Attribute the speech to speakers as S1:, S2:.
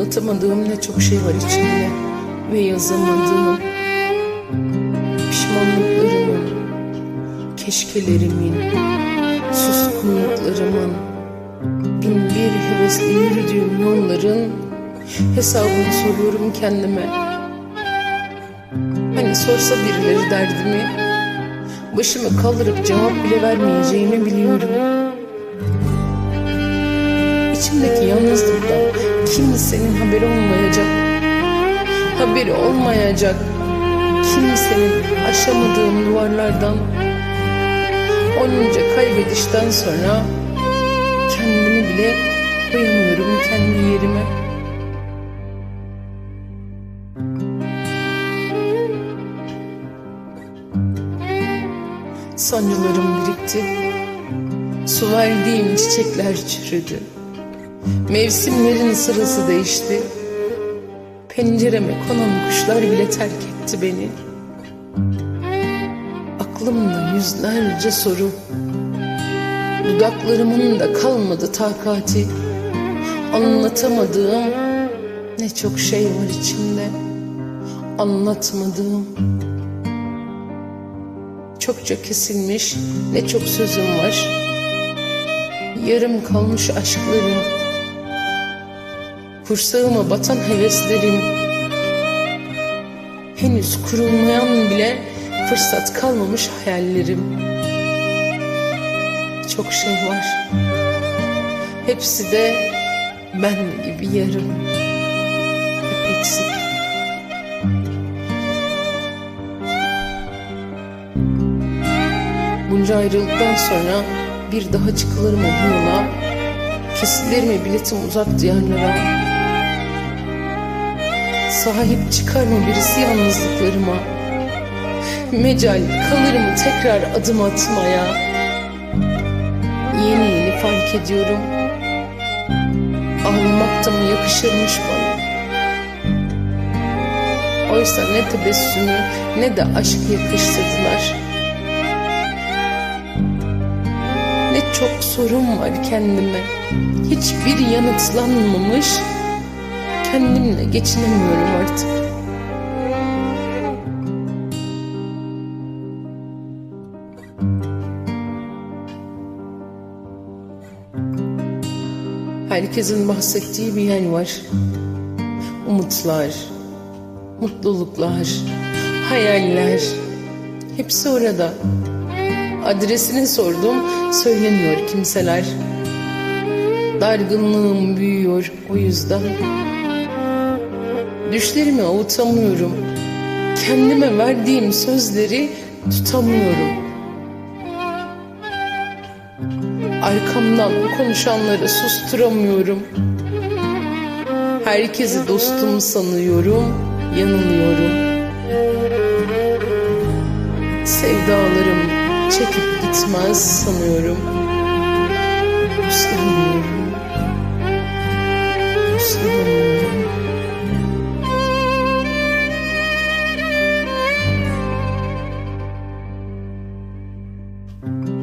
S1: Anlatamadığım ne çok şey var içimde ve yazamadığım pişmanlıklarımın, keşkelerimin, suskunluklarımın, bin bir hevesle yürüdüğüm yolların hesabını soruyorum kendime. Hani sorsa birileri derdimi, başımı kaldırıp cevap bile vermeyeceğimi biliyorum. Kimsenin haberi olmayacak. Haberi olmayacak. Kimsenin aşamadığım duvarlardan onca kaybedişten sonra kendimi bile koyamıyorum kendi yerime. Sancılarım birikti. Su verdiğim çiçekler çürüdü. Mevsimlerin sırası değişti. Pencereme konan kuşlar bile terk etti beni. Aklımda yüzlerce soru. Dudaklarımın da kalmadı takati. Anlatamadığım ne çok şey var içimde. Anlatmadığım. Çokça kesilmiş ne çok sözüm var. Yarım kalmış aşklarım. Kursağıma batan heveslerim. Henüz kurulmayan bile fırsat kalmamış hayallerim. Çok şey var. Hepsi de ben gibi yarım. Hep eksik. Bunca ayrılıktan sonra bir daha çıkılır mı bu yola? Kesilir mi biletim uzak diyarlara? Sahip çıkar mı birisi yalnızlıklarıma? Mecal kalır mı tekrar adım atmaya? Yeni yeni fark ediyorum. Ağlamak da mı yakışırmış bana? Oysa ne tebessümü ne de aşk yakıştırdılar. Ne çok sorum var kendime. Hiçbir yanıtlanmamış. Kendimle geçinemiyorum artık. Herkesin bahsettiği bir yer var. Umutlar, mutluluklar, hayaller. Hepsi orada. Adresini sordum, söylemiyor kimseler. Dargınlığım büyüyor o yüzden. Düşlerimi avutamıyorum. Kendime verdiğim sözleri tutamıyorum. Arkamdan konuşanları susturamıyorum. Herkesi dostum sanıyorum, yanılıyorum. Sevdalarım çekip gitmez sanıyorum. Uslanmıyorum. Thank you.